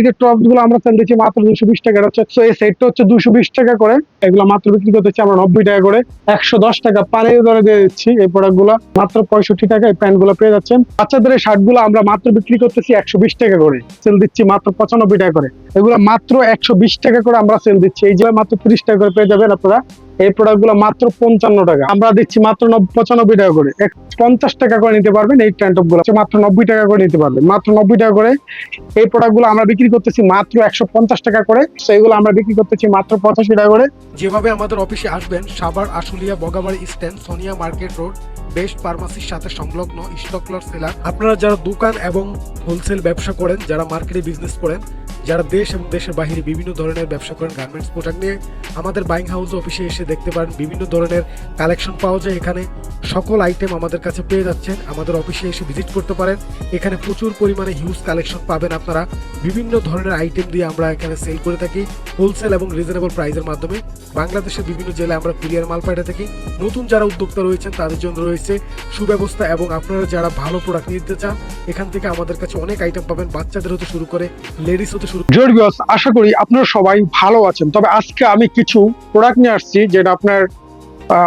এই যে টপগুলো আমরা সেল দিচ্ছি মাত্র দুশো বিশ টাকা। হচ্ছে তো এই সেটটা হচ্ছে দুশো বিশ টাকা করে। এগুলো মাত্র বিক্রি করতেছি আমরা নব্বই টাকা করে। একশো দশ টাকা পানির দরে দিয়ে দিচ্ছি এই প্রোডাক্টগুলো। মাত্র পঁয়ষট্টি টাকা এই প্যান্টগুলো পেয়ে যাচ্ছেন। বাচ্চাদের এই শার্টগুলো আমরা মাত্র বিক্রি করতেছি একশো বিশ টাকা করে। সেল দিচ্ছি মাত্র পঁচানব্বই টাকা করে। এগুলো মাত্র একশো বিশ টাকা করে আমরা সেল দিচ্ছি। এই যে মাত্র তিরিশ টাকা করে পেয়ে যাবেন আপনারা। এই প্রোডাক্টগুলো মাত্র পঞ্চান্ন টাকা। আমরা দিচ্ছি মাত্র পঁচানব্বই টাকা করে। পঞ্চাশ টাকা করে নিতে পারবেন এই ট্যান্টগুলো। মাত্র নব্বই টাকা করে নিতে পারবেন। মাত্র নব্বই টাকা করে এই প্রোডাক্টগুলো আমরা বিক্রি করতেছি মাত্র একশো পঞ্চাশ টাকা করে। সেইগুলো আমরা বিক্রি করতেছি মাত্র পঁচাশি টাকা করে। যেভাবে আমাদের অফিসে আসবেন, Savar, Ashulia Bogabari stand Sonia market road, best ফার্মাসির সাথে সংলগ্ন স্টকলার সেলার। আপনারা যারা দোকান এবং হোলসেল ব্যবসা করেন, যারা মার্কেটে বিজনেস করেন, যারা দেশ এবং দেশের বাহিরে বিভিন্ন ধরনের ব্যবসা করেন গার্মেন্টস প্রোডাক্ট নিয়ে আমাদের বাইং হাউস অফিসে এসে দেখতে পারেন। বিভিন্ন ধরনের কালেকশন পাওয়া যায় এখানে। সকল আইটেম আমাদের কাছে পেয়ে যাচ্ছেন। আমাদের অফিসে এসে ভিজিট করতে পারেন। এখানে প্রচুর পরিমাণে হিউজ কালেকশন পাবেন আপনারা। বিভিন্ন ধরনের আইটেম দিয়ে আমরা এখানে সেল করে থাকি। হোলসেল এবং রিজনেবল প্রাইসের মাধ্যমে। বাংলাদেশের বিভিন্ন জেলায় আমরা কুরিয়ার মাল পাঠিয়ে থাকি। নতুন যারা উদ্যোক্তা রয়েছেন, তাদের জন্য রয়েছে সুব্যবস্থা এবং আপনারা যারা ভালো প্রোডাক্ট নিতে চান, এখান থেকে আমাদের কাছে অনেক আইটেম পাবেন। বাচ্চাদের হতে শুরু করে লেডিস হতে শুরু আশা করি আপনারা সবাই ভালো আছেন। তবে আজকে আমি কিছু প্রোডাক্ট নিয়ে আসছি যেটা আপনার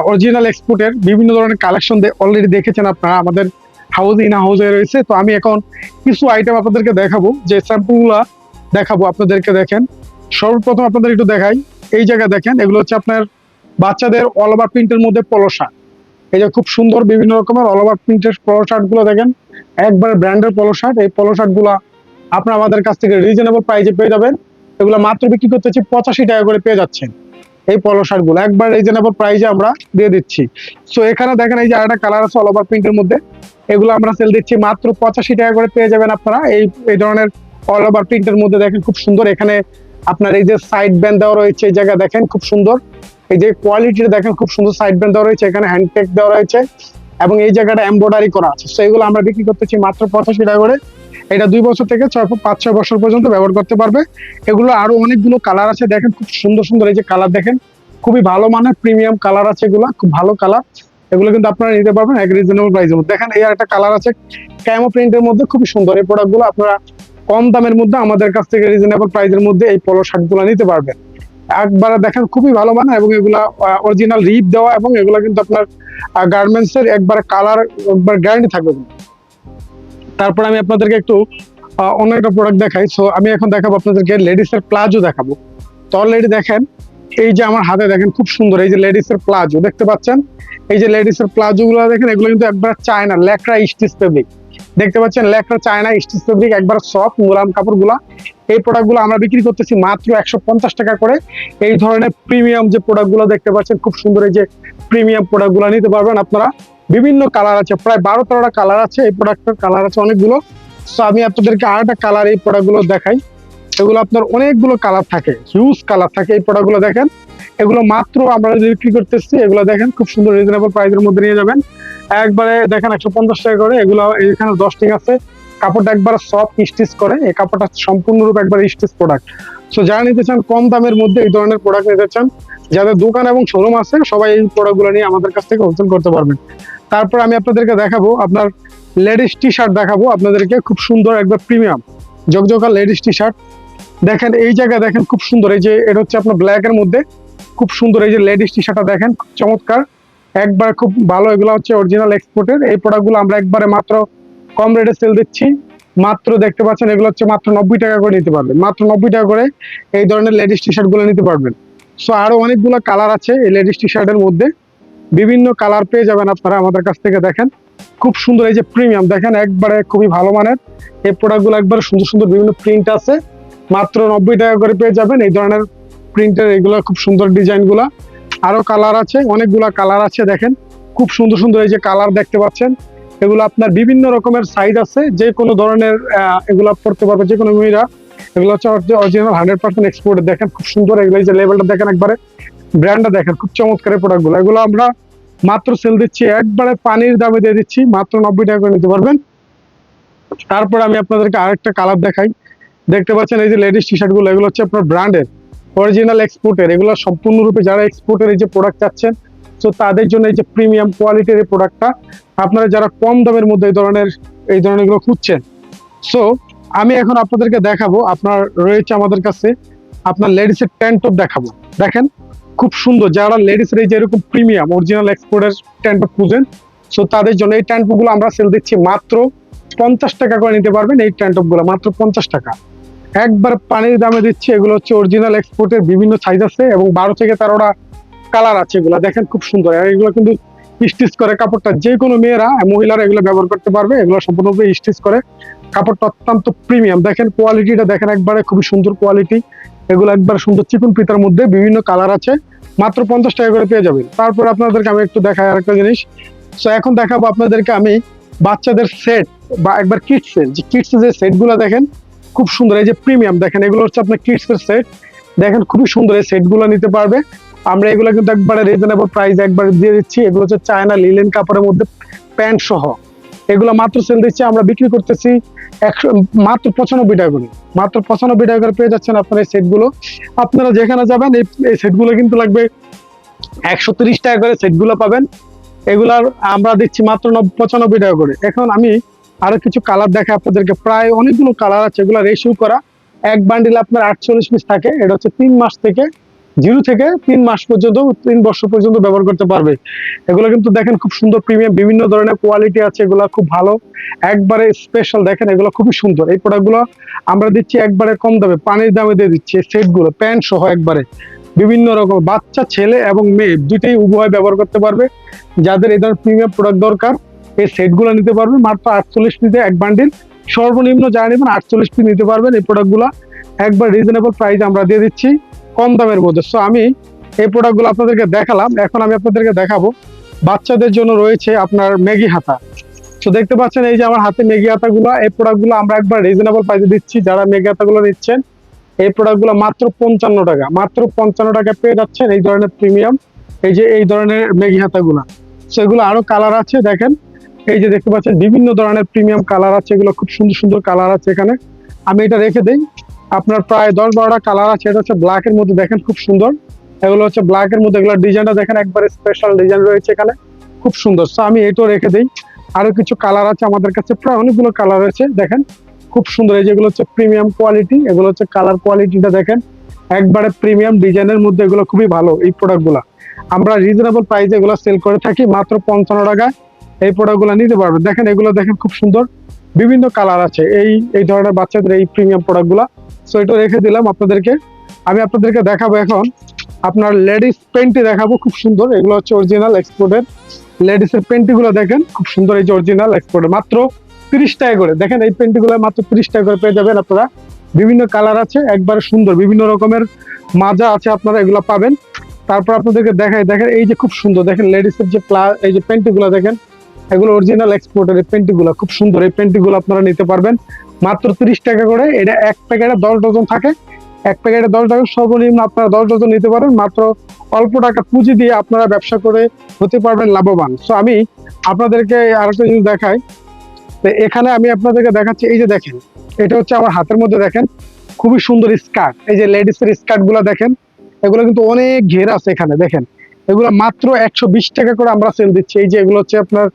অরিজিনাল এক্সপোর্টের বিভিন্ন ধরনের কালেকশন অলরেডি দেখেছেন আপনারা, আমাদের হাউস ইন হাউসে রয়েছে। তো আমি এখন কিছু আইটেম আপনাদেরকে দেখাবো, যে স্যাম্পলগুলো দেখাবো, আপনাদেরকে দেখেন। সর্বপ্রথম আপনাদের একটু দেখাই, এই জায়গায় দেখেন, এগুলো হচ্ছে আপনার বাচ্চাদের অল ওভার প্রিন্টের মধ্যে পলো শার্ট এই যে খুব সুন্দর বিভিন্ন রকমের অল ওভার প্রিন্টের পলো শার্টগুলো দেখেন, একবারে ব্র্যান্ডের পলো শার্ট এই পলো শার্টগুলা আপনারা আমাদের কাছ থেকে রিজনেবল প্রাইসে পেয়ে যাবেন। এগুলো মাত্র বিক্রি করতেছি পঁচাশি টাকা করে পেয়ে যাচ্ছেন। এই পলো শার্টগুলো। একবার রিজনেবল প্রাইসে আমরা দিয়ে দিচ্ছি। সো এখানে দেখেন এই যে আরেকটা কালার আছে অল ওভার প্রিন্টের মধ্যে। এগুলো আমরা সেল দিচ্ছি মাত্র পঁচাশি টাকা করে পেয়ে যাবেন আপনারা। এই এই ধরনের অল ওভার প্রিন্টের মধ্যে দেখেন খুব সুন্দর। এখানে আপনার এই যে সাইড ব্যান্ড দেওয়া রয়েছে এই জায়গা দেখেন খুব সুন্দর। এই যে কোয়ালিটিটা দেখেন খুব সুন্দর সাইড ব্যান্ড দেওয়া রয়েছে। এখানে হ্যান্ড টেক দেওয়া রয়েছে এবং এই জায়গাটা এমব্রয়ডারি করা আছে। সো এগুলো আমরা বিক্রি করতেছি মাত্র পঁচাশি টাকা করে। এটা দুই বছর থেকে ছয় পাঁচ, ছয় বছর পর্যন্ত ব্যবহার করতে পারবে। এগুলো আরও অনেকগুলো কালার আছে, দেখেন খুব সুন্দর সুন্দর এই যে কালার দেখেন। খুবই ভালো মানের প্রিমিয়াম কালার আছে এগুলো, খুব ভালো কালার এগুলো কিন্তু আপনারা নিতে পারবেন এক রিজনেবল প্রাইসের মধ্যে। দেখেন, এই একটা কালার আছে ক্যামো প্রিন্টের মধ্যে খুবই সুন্দর। এই প্রোডাক্টগুলো আপনারা কম দামের মধ্যে আমাদের কাছ থেকে রিজনেবল প্রাইসের মধ্যে এই পলো শার্টগুলো নিতে পারবেন। একবার দেখেন খুবই ভালো মানের এবং এগুলা অরিজিনাল রিপ দেওয়া এবং এগুলো কিন্তু আপনার গার্মেন্টস এর একবারে কালার একবার গ্যারান্টি থাকবে। কিন্তু। তারপর আমি আপনাদেরকে একটু অন্য একটা প্রোডাক্ট দেখাই। সো আমি এখন দেখাবো আপনাদেরকে লেডিস এর প্লাজো দেখাবো। তো অলরেডি দেখেন, এই যে আমার হাতে দেখেন খুব সুন্দর, এই যে লেডিস এর প্লাজো, দেখতে পাচ্ছেন? এই যে লেডিস এর প্লাজো গুলো দেখেন, এগুলো কিন্তু একবার চায়না ল্যাকড়া স্টিচ ফেব্রিক দেখতে পাচ্ছেন ল্যাকড়া চায়না স্টিচ ফেব্রিক একবার সফট মুলাম কাপড়গুলা এই প্রোডাক্টগুলো আমরা বিক্রি করতেছি মাত্র একশো পঞ্চাশ টাকা করে। এই ধরনের প্রিমিয়াম যে প্রোডাক্টগুলো দেখতে পাচ্ছেন, খুব সুন্দর এই যে প্রিমিয়াম প্রোডাক্টগুলো নিতে পারবেন আপনারা। বিভিন্ন কালার আছে, প্রায় বারো তেরোটা কালার আছে, এই প্রোডাক্টের কালার আছে অনেকগুলো। তো আমি আপনাদেরকে আরেকটা কালার এই প্রোডাক্টগুলো দেখাই। এগুলো আপনার অনেকগুলো কালার থাকে হিউজ কালার থাকে এই প্রোডাক্টগুলো দেখেন। এগুলো মাত্র আমরা যে বিক্রি করতেছি, এগুলো দেখেন, খুব সুন্দর রিজনেবল প্রাইসের মধ্যে নিয়ে যাবেন। একবারে দেখেন একশো পঞ্চাশ টাকা করে, এগুলো এখানে দশ টিং আছে। কাপড়টা একবার সফট স্টিচ করে, এই কাপড়টা সম্পূর্ণরূপে একবার স্টিচ প্রোডাক্ট সো যারা নিতে চান কম দামের মধ্যে এই ধরনের প্রোডাক্ট নিতে চান, যাদের দোকান এবং শোরুম আছে, সবাই এই প্রোডাক্টগুলো নিয়ে আমাদের কাছ থেকে হোলসেল করতে পারবেন। তারপর আমি আপনাদেরকে দেখাবো, আপনার লেডিস টি শার্ট দেখাবো, আপনাদেরকে খুব সুন্দর একবার প্রিমিয়াম জকজকা লেডিস টি শার্ট দেখেন, এই জায়গায় দেখেন খুব সুন্দর, এই যে এটা হচ্ছে আপনার ব্ল্যাক এর মধ্যে, খুব সুন্দর এই যে লেডিস টি শার্টটা দেখেন, খুব চমৎকার। একবার খুব ভালো, এগুলো হচ্ছে অরিজিনাল এক্সপোর্টের এই প্রোডাক্টগুলো আমরা একবারে মাত্র কম রেটে সেল দিচ্ছি। মাত্র দেখতে পাচ্ছেন, এগুলো হচ্ছে মাত্র নব্বই টাকা করে নিতে পারবেন। মাত্র নব্বই টাকা করে এই ধরনের লেডিস টি শার্টগুলো নিতে পারবেন। সো আরও অনেকগুলো কালার আছে এই লেডিস টি শার্টের মধ্যে। বিভিন্ন কালার পেয়ে যাবেন আপনারা আমাদের কাছ থেকে দেখেন। খুব সুন্দর এই যে প্রিমিয়াম দেখেন একবারে খুবই ভালো মানের। এই প্রোডাক্টগুলো একবারে সুন্দর সুন্দর বিভিন্ন প্রিন্ট আছে। মাত্র নব্বই টাকা করে পেয়ে যাবেন। এই ধরনের প্রিন্টের এগুলো, খুব সুন্দর ডিজাইনগুলা। আরও কালার আছে, অনেকগুলা কালার আছে, দেখেন। খুব সুন্দর সুন্দর এই যে কালার দেখতে পাচ্ছেন। এগুলো আপনার বিভিন্ন রকমের সাইজ আছে। যে কোনো ধরনের এগুলো পড়তে পারবে যে কোনো মেয়েরা এগুলো হচ্ছে অরিজিনাল হান্ড্রেড পার্সেন্ট এক্সপোর্ট দেখেন খুব সুন্দর এগুলো, এই যে লেভেলটা দেখেন একবারে। ব্র্যান্ডটা দেখেন, খুব চমৎকার প্রোডাক্টগুলো। এগুলো আমরা মাত্র সেল দিচ্ছি, একবারে পানির দামে দিয়ে দিচ্ছি, মাত্র নব্বই টাকা করে নিতে পারবেন। তারপর আমি আপনাদেরকে আরেকটা কালার দেখাই। দেখতে পাচ্ছেন এই যে লেডিস টি শার্টগুলো, এগুলো হচ্ছে আপনার ব্র্যান্ডের অরিজিনাল এক্সপোর্টের এগুলো সম্পূর্ণরূপে যারা এক্সপোর্টের এই যে প্রোডাক্ট চাচ্ছেন তো তাদের জন্য এই যে প্রিমিয়াম কোয়ালিটির এই প্রোডাক্টটা আপনারা যারা কম দামের মধ্যে এই ধরনের এই ধরনেরগুলো খুঁজছেন। সো আমি এখন আপনাদেরকে দেখাবো, আপনার রয়েছে আমাদের কাছে, আপনার লেডিসের প্যান্ট টপ দেখাবো। দেখেন খুব সুন্দর। যারা লেডিসের এই যে এরকম প্রিমিয়াম অরিজিনাল এক্সপোর্টের ট্যান্ট খুঁজেন সো তাদের জন্য এই ট্যান্টগুলো আমরা সেল দিচ্ছি মাত্র পঞ্চাশ টাকা করে নিতে পারবেন এই ট্যান্টগুলো, মাত্র পঞ্চাশ টাকা। একবার পানির দামে দিচ্ছি, এগুলো হচ্ছে অরিজিনাল এক্সপোর্টের বিভিন্ন সাইজ আছে এবং বারো থেকে তেরোটা কালার আছে এগুলো। দেখেন খুব সুন্দর। এগুলো কিন্তু স্টিচ করে কাপড়টা যে কোনো মেয়েরা, মহিলারা এগুলো ব্যবহার করতে পারবে। এগুলো সম্পূর্ণরূপে স্টিচ করে। কাপড়টা অত্যন্ত প্রিমিয়াম দেখেন কোয়ালিটিটা দেখেন একবারে খুবই সুন্দর কোয়ালিটি এগুলো একবার সুন্দর চিকন পিতার মধ্যে বিভিন্ন কালার আছে। মাত্র পঞ্চাশ টাকা করে পেয়ে যাবেন। তারপর আপনাদেরকে আমি একটু দেখাই আরেকটা জিনিস। সো এখন দেখাবো আপনাদেরকে আমি বাচ্চাদের সেট বা একবার কিডসের যে কিডসের যে সেটগুলো দেখেন, খুব সুন্দর। এই যে প্রিমিয়াম দেখেন, এগুলো হচ্ছে আপনার কিডসের সেট দেখেন, খুবই সুন্দর এই সেটগুলো নিতে পারবে। আমরা এগুলো কিন্তু একবারে রিজনেবল প্রাইস একবার দিয়ে দিচ্ছি। এগুলো হচ্ছে চায়না লিলেন কাপড়ের মধ্যে প্যান্ট সহ। এগুলো মাত্র সেল দিচ্ছি। আমরা বিক্রি করতেছি একশো, মাত্র পঁচানব্বই টাকা করে। মাত্র পঁচানব্বই টাকা করে পেয়ে যাচ্ছেন আপনারা এই সেটগুলো। আপনারা যেখানে যাবেন, এই এই সেটগুলো কিন্তু লাগবে একশো তিরিশ টাকা করে সেটগুলো পাবেন। এগুলার আমরা দিচ্ছি মাত্র নব- পঁচানব্বই টাকা করে। এখন আমি আরও কিছু কালার দেখে আপনাদেরকে। প্রায় অনেকগুলো কালার আছে, এগুলো রেশিও করা। এক বান্ডিল আপনার আটচল্লিশ পিস থাকে, এটা হচ্ছে তিন মাস থেকে জিরো থেকে তিন মাস পর্যন্ত, তিন বছর পর্যন্ত ব্যবহার করতে পারবে। এগুলো কিন্তু দেখেন খুব সুন্দর প্রিমিয়াম বিভিন্ন ধরনের কোয়ালিটি আছে, এগুলো খুব ভালো। একবারে স্পেশাল দেখেন, এগুলো খুবই সুন্দর। এই প্রোডাক্টগুলো আমরা দিচ্ছি একবারে কম দামে, পানির দামে দিয়ে দিচ্ছি সেটগুলো প্যান্ট সহ একবারে। বিভিন্ন রকম, বাচ্চা, ছেলে এবং মেয়ে, দুইটাই উভয় ব্যবহার করতে পারবে। যাদের এই ধরনের প্রিমিয়াম প্রোডাক্ট দরকার, এই সেটগুলো নিতে পারবে। মাত্র আটচল্লিশ পিসে এক বান্ডিল সর্বনিম্ন যা নেবেন, আটচল্লিশ পিস নিতে পারবেন এই প্রোডাক্টগুলো একবার রিজনেবল প্রাইস আমরা দিয়ে দিচ্ছি। কম দামের মধ্যে। সো আমি এই প্রোডাক্টগুলো আপনাদেরকে দেখালাম। এখন আমি আপনাদেরকে দেখাবো। বাচ্চাদের জন্য রয়েছে আপনার ম্যাগি হাতা। তো দেখতে পাচ্ছেন এই যে আমার হাতে ম্যাগি হাতাগুলো। এই প্রোডাক্টগুলো আমরা একবার রিজনেবল প্রাইসে দিচ্ছি। যারা ম্যাগি হাতাগুলো নিচ্ছেন, এই প্রোডাক্টগুলো মাত্র পঞ্চান্ন টাকা। মাত্র পঞ্চান্ন টাকা পেয়ে যাচ্ছেন এই ধরনের প্রিমিয়াম এই যে এই ধরনের ম্যাগি হাতাগুলো। সেগুলো আরও কালার আছে, দেখেন। এই যে দেখতে পাচ্ছেন বিভিন্ন ধরনের প্রিমিয়াম কালার আছে। এগুলো খুব সুন্দর সুন্দর কালার আছে এখানে। আমি এটা রেখে দিই। আপনার প্রায় দশ বারোটা কালার আছে, এটা হচ্ছে ব্ল্যাক এর মধ্যে দেখেন খুব সুন্দর। এগুলো হচ্ছে ব্ল্যাক এর মধ্যে এগুলো ডিজাইনটা দেখেন একবারে স্পেশাল ডিজাইন রয়েছে এখানে, খুব সুন্দর। সো আমি এটাও রেখে দিই। আরও কিছু কালার আছে আমাদের কাছে, প্রায় অনেকগুলো কালার আছে দেখেন। খুব সুন্দর, এই যেগুলো হচ্ছে প্রিমিয়াম কোয়ালিটি এগুলো হচ্ছে কালার কোয়ালিটিটা দেখেন। একবারে প্রিমিয়াম ডিজাইনের মধ্যে এগুলো খুবই ভালো এই প্রোডাক্টগুলো আমরা রিজনেবল প্রাইসে এগুলো সেল করে থাকি, মাত্র পঞ্চান্ন টাকায় এই প্রোডাক্টগুলো নিতে পারবেন দেখেন, এগুলো দেখেন খুব সুন্দর। বিভিন্ন কালার আছে, এই এই ধরনের বাচ্চাদের এই প্রিমিয়াম প্রোডাক্টগুলো সো এটা রেখে দিলাম আপনাদেরকে। আমি আপনাদেরকে দেখাবো এখন আপনার লেডিস পেন্টি দেখাবো, খুব সুন্দর। এগুলো হচ্ছে অরিজিনাল এক্সপোর্টের লেডিসের পেন্টিগুলো দেখেন, খুব সুন্দর এই যে অরিজিনাল এক্সপোর্টের মাত্র তিরিশ টাকা করে। দেখেন এই পেন্টিগুলো মাত্র তিরিশ টাকা করে পেয়ে যাবেন আপনারা। বিভিন্ন কালার আছে, একবারে সুন্দর। বিভিন্ন রকমের মাজা আছে আপনারা এগুলো পাবেন। তারপর আপনাদেরকে দেখাই, দেখেন এই যে খুব সুন্দর। দেখেন লেডিসের যে প্লা এই যে পেন্টিগুলো দেখেন, এগুলো অরিজিনাল এক্সপোর্টের এই পেন্টিগুলো খুব সুন্দর এই পেন্টিগুলো আপনারা নিতে পারবেন। মাত্র তিরিশ টাকা করে। এটা এক প্যাকেটে দশ ডজন থাকে। এক প্যাকেটে দশ ডজন সর্বনিম্ন আপনারা দশ ডজন নিতে পারেন। মাত্র অল্প টাকা পুঁজি দিয়ে আপনারা ব্যবসা করে হতে পারবেন লাভবান। সো আমি আপনাদেরকে আরেকটা জিনিস দেখাই। তো এখানে আমি আপনাদেরকে দেখাচ্ছি। এই যে দেখেন, এটা হচ্ছে আমার হাতের মধ্যে দেখেন। খুবই সুন্দর স্কার্ট। এই যে লেডিসের স্কার্টগুলো দেখেন। এগুলো কিন্তু অনেক ঘের আছে এখানে। দেখেন এগুলো মাত্র একশো বিশ টাকা করে আমরা সেল দিচ্ছি। এই যে এগুলো হচ্ছে আপনার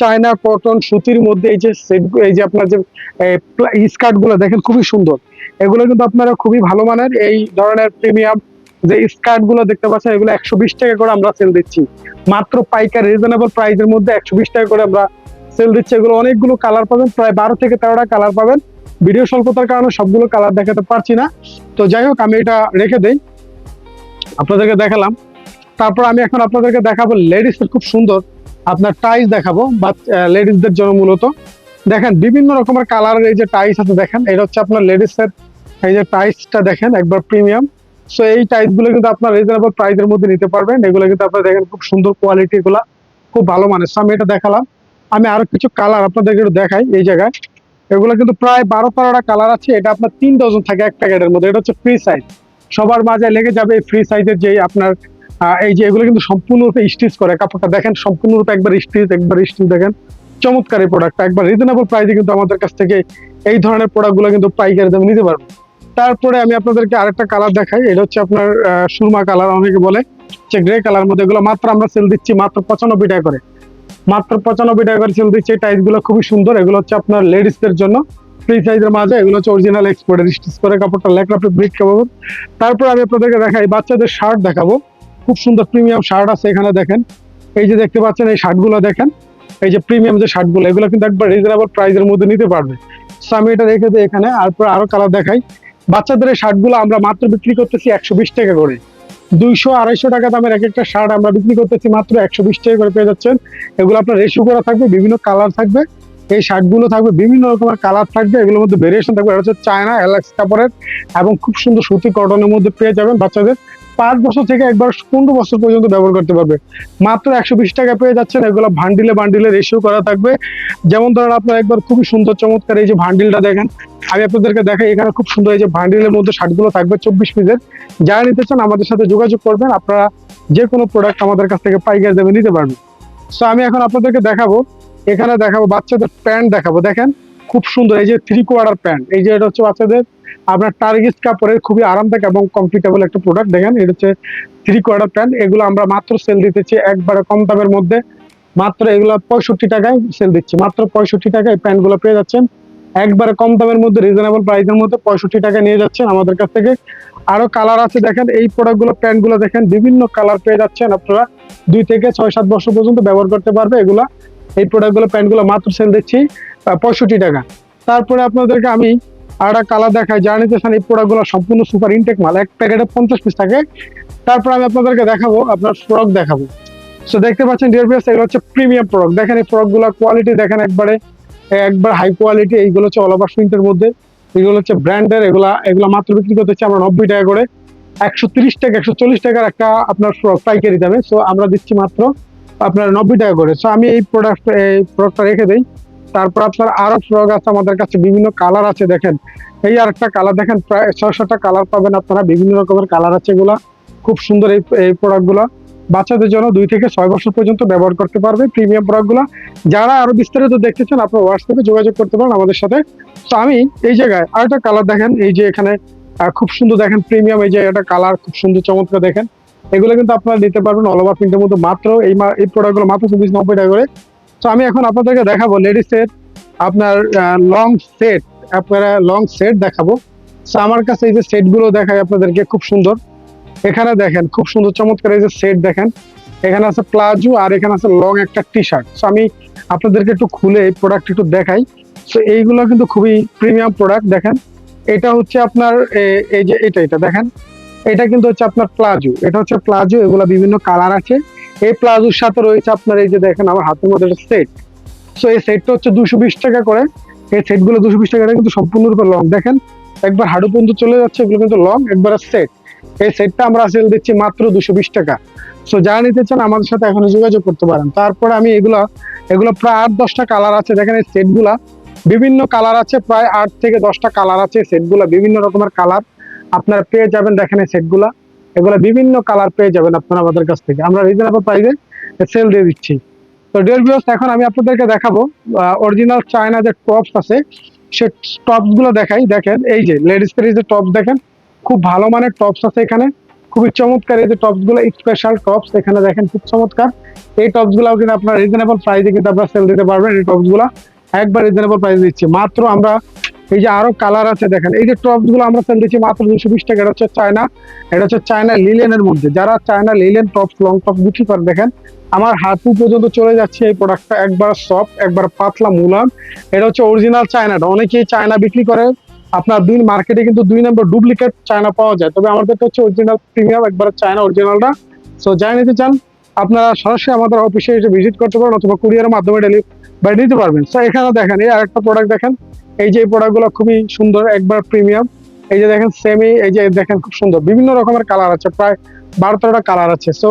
চায়না কটন সুতির মধ্যে এই যে এই যে আপনার যে স্কার্টগুলো দেখেন খুবই সুন্দর। এগুলো কিন্তু আপনারা খুবই ভালো মানের। এই ধরনের প্রিমিয়াম যে স্কার্টগুলো দেখতে পাচ্ছেন, এগুলো একশো বিশ টাকা করে আমরা সেল দিচ্ছি। মাত্র পাইকার রিজনেবল প্রাইসের মধ্যে একশো বিশ টাকা করে আমরা সেল দিচ্ছি। এগুলো অনেকগুলো কালার পাবেন, প্রায় বারো থেকে তেরোটা কালার পাবেন। ভিডিও স্বল্পতার কারণে সবগুলো কালার দেখাতে পারছি না। তো যাই হোক, আমি এটা রেখে দেই। আপনাদেরকে দেখালাম। তারপর আমি এখন আপনাদেরকে দেখাবো লেডিসের খুব সুন্দর আপনার টাইস দেখাবো বা লেডিসদের জন্য মূলত। দেখেন বিভিন্ন রকমের কালারের এই যে টাইস আছে দেখেন এটা হচ্ছে আপনার লেডিসের এই যে টাইসটা দেখেন একবার প্রিমিয়াম সো এই টাইসগুলো কিন্তু আপনার রিজনেবল প্রাইসের মধ্যে নিতে পারবেন। এগুলো কিন্তু আপনারা দেখেন খুব সুন্দর কোয়ালিটি এগুলা খুব ভালো মানের। So, আমি এটা দেখালাম। আমি আরও কিছু কালার আপনাদেরকে একটু দেখাই এই জায়গায়। এগুলো কিন্তু প্রায় বারো তেরোটা কালার আছে। এটা আপনার তিন ডজন থাকে এক প্যাকেটের মধ্যে। এটা হচ্ছে ফ্রি সাইজ সবার মাঝে লেগে যাবে এই ফ্রি সাইজের যে আপনার এই যে এগুলো কিন্তু সম্পূর্ণরূপে স্টিচ করে। কাপড়টা দেখেন, সম্পূর্ণরূপে একবার স্টিচ একবার স্টিচ দেখেন। চমৎকার এই প্রোডাক্টটা একবার রিজনেবল প্রাইসে কিন্তু আমাদের কাছ থেকে এই ধরনের প্রোডাক্টগুলো কিন্তু পাইকারি দামে নিতে পারবেন তারপরে আমি আপনাদেরকে আরেকটা কালার দেখাই। এটা হচ্ছে আপনার সুরমা কালার অনেকে বলে যে গ্রে কালার মধ্যে এগুলো মাত্র আমরা সেল দিচ্ছি মাত্র পঁচানব্বই টাকা করে। মাত্র পঁচানব্বই টাকা করে সেল দিচ্ছি। এই টাইসগুলো খুবই সুন্দর। এগুলো হচ্ছে আপনার লেডিসদের জন্য। ফ্রি সাইজের মাঝে এগুলো হচ্ছে অরিজিনাল এক্সপোর্টের স্টিচ করে। কাপড়টা লেকরাপে ব্রিক কাপড় তারপর আমি আপনাদেরকে দেখাই, বাচ্চাদের শার্ট দেখাবো। খুব সুন্দর প্রিমিয়াম শার্ট আছে এখানে দেখেন। এই যে দেখতে পাচ্ছেন এই শার্টগুলো দেখেন। এই যে প্রিমিয়াম যে শার্টগুলো এগুলো কিন্তু একবার রিজনেবল প্রাইসের মধ্যে নিতে পারবে। সো আমি এটা রেখে দিই এখানে, আরও কালার দেখাই। বাচ্চাদের এই শার্টগুলো আমরা মাত্র বিক্রি করতেছি একশো বিশ টাকা করে। দুইশো আড়াইশো টাকা দামের এক একটা শার্ট আমরা বিক্রি করতেছি মাত্র একশো বিশ টাকা করে পেয়ে যাচ্ছেন। এগুলো আপনার রেশু করা থাকবে, বিভিন্ন কালার থাকবে। এই শার্টগুলো থাকবে, বিভিন্ন রকমের কালার থাকবে, এগুলোর মধ্যে ভেরিয়েশন থাকবে। এটা হচ্ছে চায়না এলাক্স কাপড়ের এবং খুব সুন্দর সুতি কটনের মধ্যে পেয়ে যাবেন বাচ্চাদের। পাঁচ বছর থেকে একবার পনেরো বছর পর্যন্ত ব্যবহার করতে পারবে। মাত্র একশো বিশ টাকা পেয়ে যাচ্ছেন এগুলো ভান্ডিলে বান্ডিলে রেশিও করা থাকবে। যেমন ধরেন আপনার একবার খুবই সুন্দর, চমৎকার এই যে ভান্ডিলটা দেখেন, আমি আপনাদেরকে দেখাই, এখানে খুব সুন্দর এই যে ভান্ডিলের মধ্যে শার্টগুলো থাকবে চব্বিশ পিসের যারা নিতে চান আমাদের সাথে যোগাযোগ করবেন, আপনারা যে কোনো প্রোডাক্ট আমাদের কাছ থেকে পাইকারি দামে নিতে পারবেন। সো আমি এখন আপনাদেরকে দেখাবো, এখানে দেখাবো বাচ্চাদের প্যান্ট দেখাবো। দেখেন, খুব সুন্দর এই যে থ্রি কোয়ার্টার প্যান্ট এই যে এটা হচ্ছে বাচ্চাদের আপনার টার্গিস কাপড়ের খুবই আরামদায়ক এবং কমফর্টেবল একটা প্রোডাক্ট দেখেন, এটা হচ্ছে থ্রি কোয়ার্টার প্যান্ট এগুলো আমরা মাত্র সেল দিতেছি একবারে কম দামের মধ্যে। মাত্র এগুলো পঁয়ষট্টি টাকায় সেল দিচ্ছি। মাত্র পঁয়ষট্টি টাকায় প্যান্টগুলো পেয়ে যাচ্ছেন। একবারে কম দামের মধ্যে রিজনেবল প্রাইসের মধ্যে পঁয়ষট্টি টাকায় নিয়ে যাচ্ছেন আমাদের কাছ থেকে। আরও কালার আছে, দেখেন, এই প্রোডাক্টগুলো প্যান্টগুলো দেখেন, বিভিন্ন কালার পেয়ে যাচ্ছেন আপনারা। দুই থেকে ছয়, সাত বছর পর্যন্ত ব্যবহার করতে পারবে এগুলা। এই প্রোডাক্টগুলো প্যান্টগুলো মাত্র সেল দিচ্ছি পঁয়ষট্টি টাকা। তারপরে আপনাদেরকে আমি আর একটা কালার দেখাই যা নিতে চান এই প্রোডাক্টগুলো সম্পূর্ণ সুপার ইনটেক মাল। এক প্যাকেটে পঞ্চাশ পিস থাকে। তারপর আমি আপনাদেরকে দেখাবো, আপনার ফ্রক দেখাবো। সো দেখতে পাচ্ছেন ডিয়ার ভিউয়ার্স এগুলো হচ্ছে প্রিমিয়াম প্রোডাক্ট দেখেন এই প্রোডাক্টগুলো কোয়ালিটি দেখেন একবারে, একবার হাই কোয়ালিটি এইগুলো হচ্ছে অল ওভার প্রিন্টের মধ্যে। এগুলো হচ্ছে ব্র্যান্ডের এগুলা, এগুলো মাত্র বিক্রি করতে হচ্ছে আমরা নব্বই টাকা করে। একশো তিরিশ টাকা, একশো চল্লিশ টাকার একটা আপনার ফ্রক পাইকারি দামে। সো আমরা দিচ্ছি মাত্র আপনার নব্বই টাকা করে। সো আমি এই প্রোডাক্ট এই প্রোডাক্টটা রেখে দিই। তারপর আপনার আরও ফ্রক আছে, আমাদের কাছে বিভিন্ন কালার আছে, দেখেন। এই আর একটা কালার দেখেন, প্রায় সাতটা কালার পাবেন আপনারা, বিভিন্ন রকমের কালার আছে এগুলা। খুব সুন্দর এই এই প্রোডাক্টগুলো বাচ্চাদের জন্য দুই থেকে ছয় বছর পর্যন্ত ব্যবহার করতে পারবে প্রিমিয়াম প্রোডাক্টগুলো যারা আরও বিস্তারিত দেখতে চান, আপনার হোয়াটসঅ্যাপে যোগাযোগ করতে পারেন আমাদের সাথে। তো আমি এই জায়গায় আরেকটা কালার দেখেন, এই যে এখানে খুব সুন্দর দেখেন প্রিমিয়াম এই যে একটা কালার খুব সুন্দর চমৎকার দেখেন। এগুলো কিন্তু আপনারা নিতে পারবেন অল ওভার প্রিন্টের মধ্যে। মাত্র এই এই প্রোডাক্টগুলো মাত্র চব্বিশ নব্বই টাকা করে। তো আমি এখন আপনাদেরকে দেখাবো লেডিসের আপনার লং সেট আপনারা লং সেট দেখাবো। তো আমার কাছে এই যে সেটগুলো দেখাই আপনাদেরকে, খুব সুন্দর। এখানে দেখেন, খুব সুন্দর, চমৎকার এই যে সেট দেখেন। এখানে আছে প্লাজো আর এখানে আছে লং একটা টি শার্ট তো আমি আপনাদেরকে একটু খুলে এই প্রোডাক্ট একটু দেখাই। তো এইগুলো কিন্তু খুবই প্রিমিয়াম প্রোডাক্ট দেখেন। এটা হচ্ছে আপনার এই যে এটা এটা দেখেন। এটা কিন্তু হচ্ছে আপনার প্লাজো। এটা হচ্ছে প্লাজো, এগুলো বিভিন্ন কালার আছে। এই প্লাজোর সাথে রয়েছে আপনার এই যে দেখেন, আমার হাতের মধ্যে একটা সেট সো এই সেটটা হচ্ছে দুশো বিশ টাকা করে। এই সেটগুলো দুশো বিশ টাকা কিন্তু সম্পূর্ণরূপে লং দেখেন, একবার হাঁটু পর্যন্ত চলে যাচ্ছে, এগুলো কিন্তু লং একবার সেট এই সেটটা আমরা সেল দিচ্ছি মাত্র দুশো বিশ টাকা। সো যারা নিতে চান, আমাদের সাথে এখনও যোগাযোগ করতে পারেন। তারপরে আমি এগুলো এগুলো প্রায় আট, দশটা কালার আছে। দেখেন, এই সেটগুলা বিভিন্ন কালার আছে, প্রায় আট থেকে দশটা কালার আছে সেটগুলা বিভিন্ন রকমের কালার আপনারা পেয়ে যাবেন, দেখেন এই সেটগুলা এগুলো বিভিন্ন কালার পেয়ে যাবেন আপনারা আমাদের কাছ থেকে। আমরা রিজনেবল প্রাইসে সেল দিয়ে দিচ্ছি। তো ডিয়ার ভিউয়ার্স এখন আমি আপনাদেরকে দেখাবো অরিজিনাল চায়না যে টপস আছে, সে টপসগুলো দেখাই। দেখেন, এই যে লেডিস এর যে টপস দেখেন, খুব ভালো মানের টপস আছে এখানে। খুবই চমৎকার এই যে টপসগুলো স্পেশাল টপস এখানে দেখেন, খুব চমৎকার। এই টপসগুলো কিন্তু আপনার রিজনেবল প্রাইসে কিন্তু আপনারা সেল দিতে পারবেন, এই টপসগুলা। একবার রিজনেবল প্রাইস দিচ্ছি। মাত্র আমরা এই যে আরও কালার আছে দেখেন, এই যে টপসগুলো আমরা সেল দিচ্ছি মাত্র দুশো বিশ টাকা, এটা হচ্ছে চায়না, এটা হচ্ছে চায়না লিলেনের মধ্যে। যারা China linen tops long top বিক্রি করে দেখেন, আমার হাঁটু পর্যন্ত চলে যাচ্ছে এই প্রোডাক্টটা একবার সফট একবার পাতলা মুলাম এটা হচ্ছে অরিজিনাল চায়নাটা, অনেকেই চায়না বিক্রি করে, আপনার দুই মার্কেটে কিন্তু দুই নম্বর ডুপ্লিকেট চায়না পাওয়া যায়। তবে আমাদের তো হচ্ছে অরিজিনাল প্রিমিয়াম একবার চায়না অরিজিনালটা সো যাই নিতে চান, আপনারা সরাসরি আমাদের অফিসে এসে ভিজিট করতে পারেন অথবা কুরিয়ারের মাধ্যমে ডেলিভারি নিতে পারবেন। সো এখানে দেখেন, এই আরেকটা প্রোডাক্ট দেখেন। এই যে প্রোডাক্টগুলো খুবই সুন্দর, একবার প্রিমিয়াম এই যে দেখেন সেমি এই যে দেখেন, খুব সুন্দর। বিভিন্ন রকমের কালার আছে, প্রায় বারো তেরোটা কালার আছে। সো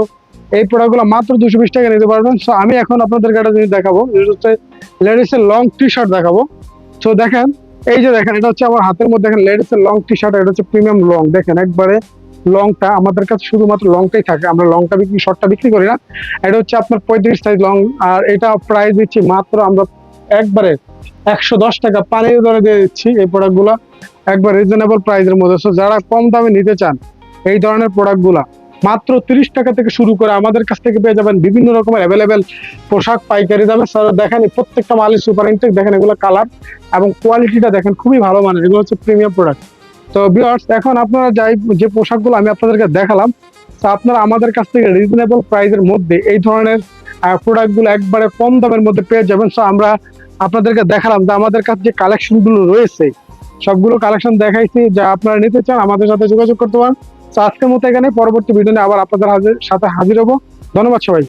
এই প্রোডাক্টগুলো মাত্র দুশো বিশ টাকা নিতে পারবেন। সো আমি এখন আপনাদেরকে একটা জিনিস দেখাবো। যেটা হচ্ছে লেডিসের লং টি শার্ট দেখাবো। সো দেখেন, এই যে দেখেন, এটা হচ্ছে আমার হাতের মধ্যে, দেখেন লেডিসের লং টি শার্ট এটা হচ্ছে প্রিমিয়াম লং দেখেন, একবারে লংটা আমাদের কাছে শুধুমাত্র লংটাই থাকে। আমরা লংটা বিক্রি শর্টটা বিক্রি করি না। এটা হচ্ছে আপনার পঁয়ত্রিশ সাইজ লং আর এটা প্রাইস দিচ্ছি মাত্র আমরা একবারে একশো দশ টাকা। পানির দরে দিয়ে দিচ্ছি এই প্রোডাক্টগুলো একবার রিজনেবল প্রাইসের মধ্যে। সো যারা কম দামে নিতে চান এই ধরনের প্রোডাক্টগুলা মাত্র তিরিশ টাকা থেকে শুরু করে আমাদের কাছ থেকে পেয়ে যাবেন বিভিন্ন রকমের অ্যাভেলেবেল পোশাক, পাইকারি দামে। স্যার দেখেন প্রত্যেকটা মালের সুপার ইনটেক দেখেন এগুলো কালার এবং কোয়ালিটিটা দেখেন খুবই ভালো মানের। এগুলো হচ্ছে প্রিমিয়াম প্রোডাক্ট তো বিয়ার্স এখন আপনারা যাই, যে পোশাকগুলো আমি আপনাদেরকে দেখালাম, তো আপনারা আমাদের কাছ থেকে রিজনেবল প্রাইসের মধ্যে এই ধরনের প্রোডাক্টগুলো একবারে কম দামের মধ্যে পেয়ে যাবেন। সো আমরা আপনাদেরকে দেখালাম যে আমাদের কাছে যে কালেকশনগুলো রয়েছে, সবগুলো কালেকশন দেখাইছি, যা আপনারা নিতে চান, আমাদের সাথে যোগাযোগ করতে পারেন। তো আজকের মতো এখানে, পরবর্তী ভিডিও নিয়ে আবার আপনাদের সাথে হাজির হব। ধন্যবাদ সবাই